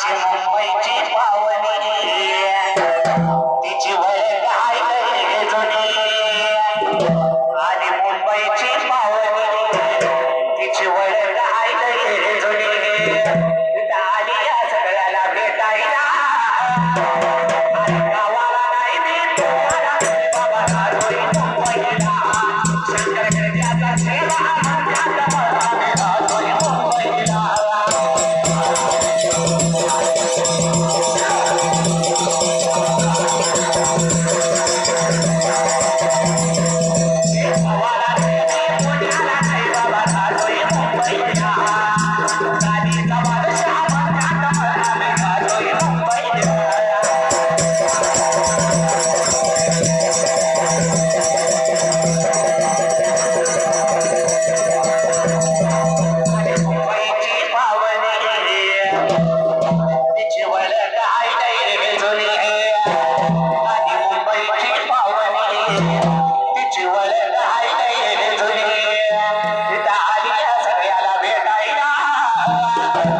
अशी मुंबईची पावनी तिची वळ आहे जुनी आणि मुंबईची पावनी तिची वळ आहे जुनी 아